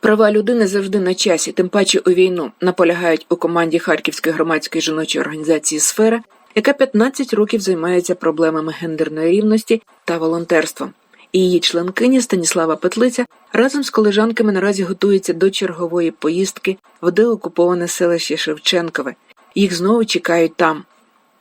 Права людини завжди на часі, тим паче у війну, наполягають у команді Харківської громадської жіночої організації Сфера, яка 15 років займається проблемами гендерної рівності та волонтерством. І її членкиня Станіслава Петлиця разом з колежанками наразі готується до чергової поїздки в деокуповане селище Шевченкове. Їх знову чекають там.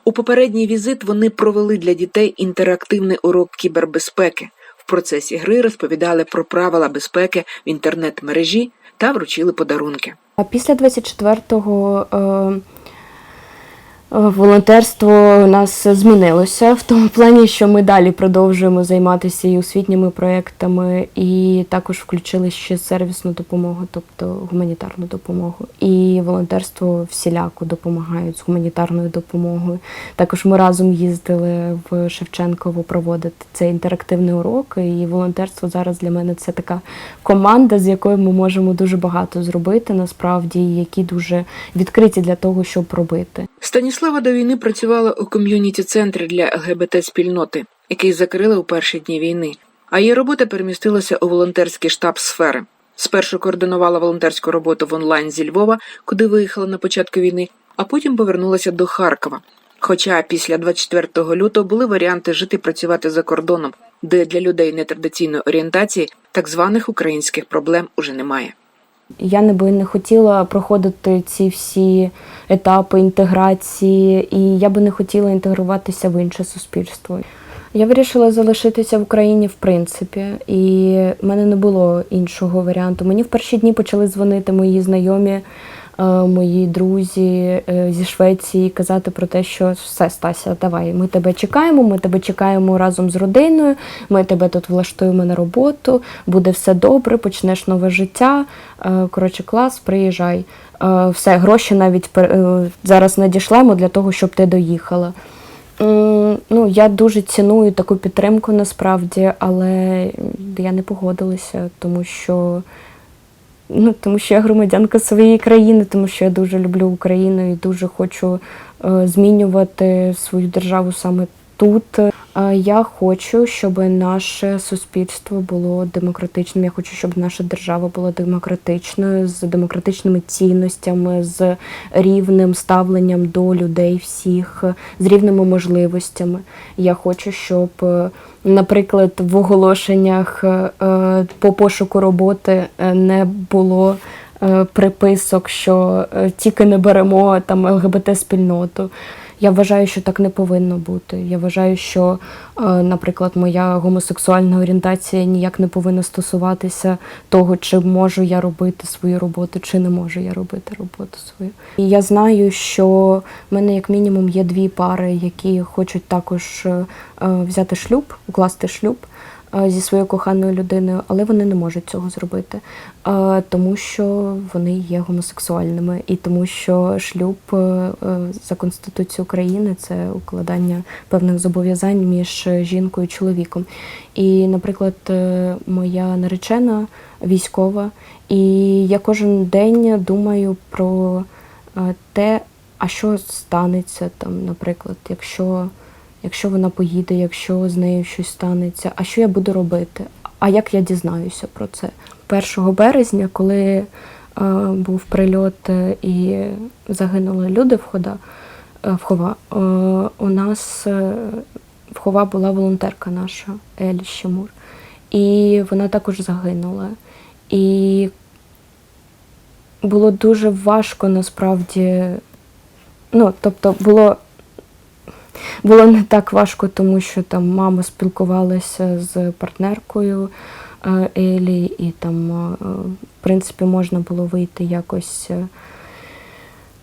У попередній візит вони провели для дітей інтерактивний урок кібербезпеки. Процесі гри розповідали про правила безпеки в інтернет-мережі та вручили подарунки. А після 24-го е, е, волонтерство у нас змінилося в тому плані, що ми далі продовжуємо займатися і освітніми проєктами, і також включили ще сервісну допомогу, тобто гуманітарну допомогу. І волонтерство всіляко допомагають з гуманітарною допомогою. Також ми разом їздили в Шевченково проводити цей інтерактивний урок. І волонтерство зараз для мене це така команда, з якою ми можемо дуже багато зробити, насправді, які дуже відкриті для того, щоб робити. Станіслава до війни працювала у ком'юніті-центрі для ЛГБТ-спільноти, який закрили у перші дні війни. А її робота перемістилася у волонтерський штаб сфери. Спершу координувала волонтерську роботу в онлайн зі Львова, куди виїхала на початку війни, а потім повернулася до Харкова. Хоча після 24 лютого були варіанти жити працювати за кордоном, де для людей нетрадиційної орієнтації так званих українських проблем уже немає. Я не би не хотіла проходити ці всі етапи інтеграції, і я би не хотіла інтегруватися в інше суспільство. Я вирішила залишитися в Україні в принципі, і в мене не було іншого варіанту. Мені в перші дні почали дзвонити мої знайомі, мої друзі е, зі Швеції, казати про те, що все, Стася, давай, ми тебе чекаємо, ми тебе чекаємо разом з родиною, ми тебе тут влаштуємо на роботу, буде все добре, почнеш нове життя. Е, Коротше, клас, приїжджай. Е, Все, гроші навіть е, зараз надішлемо для того, щоб ти доїхала. Ну, я дуже ціную таку підтримку насправді, але я не погодилася, тому що, ну, тому що я громадянка своєї країни, тому що я дуже люблю Україну і дуже хочу е, змінювати свою державу саме тут. Е, Я хочу, щоб наше суспільство було демократичним. Я хочу, щоб наша держава була демократичною, з демократичними цінностями, з рівним ставленням до людей всіх, з рівними можливостями. Я хочу, щоб, е, наприклад, в оголошеннях е, по пошуку роботи не було. Приписок, що тільки не беремо там ЛГБТ-спільноту. Я вважаю, що так не повинно бути. Я вважаю, що, е, наприклад, моя гомосексуальна орієнтація ніяк не повинна стосуватися того, чи можу я робити свою роботу, чи не можу я робити роботу свою. І я знаю, що в мене як мінімум є дві пари, які хочуть також е, е, взяти шлюб, укласти шлюб зі своєю коханою людиною, але вони не можуть цього зробити, е, тому що вони є гомосексуальними, і тому що шлюб е, е, за Конституцією України це укладання певних зобов'язань між жінкою і чоловіком. І, наприклад, е, моя наречена військова, і я кожен день думаю про е, те, а що станеться там, наприклад, якщо якщо вона поїде, якщо з нею щось станеться, а що я буду робити? А як я дізнаюся про це? 1 березня, коли е, був прильот е, і загинули люди в хода е, в хова, е, у нас е, в хова була волонтерка наша Елі Щемур. І вона також загинула. І було дуже важко насправді. Ну, тобто, було було не так важко, тому що там мама спілкувалася з партнеркою е, Елі, і там, е, в принципі, можна було вийти якось е,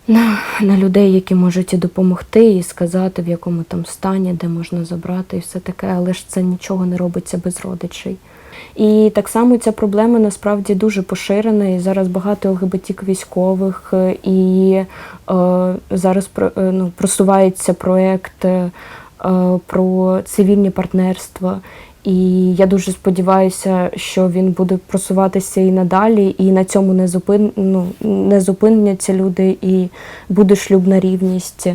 на, на людей, які можуть і допомогти, і сказати, в якому там стані, де можна забрати, і все таке, але ж це нічого не робиться без родичей. І так само ця проблема насправді дуже поширена, і зараз багато ЛГБТік військових, е, і е, зараз е, ну, просувається проєкт е, про цивільні партнерства. І я дуже сподіваюся, що він буде просуватися і надалі, і на цьому не зупин, ну, не зупиняться люди, і буде шлюбна рівність.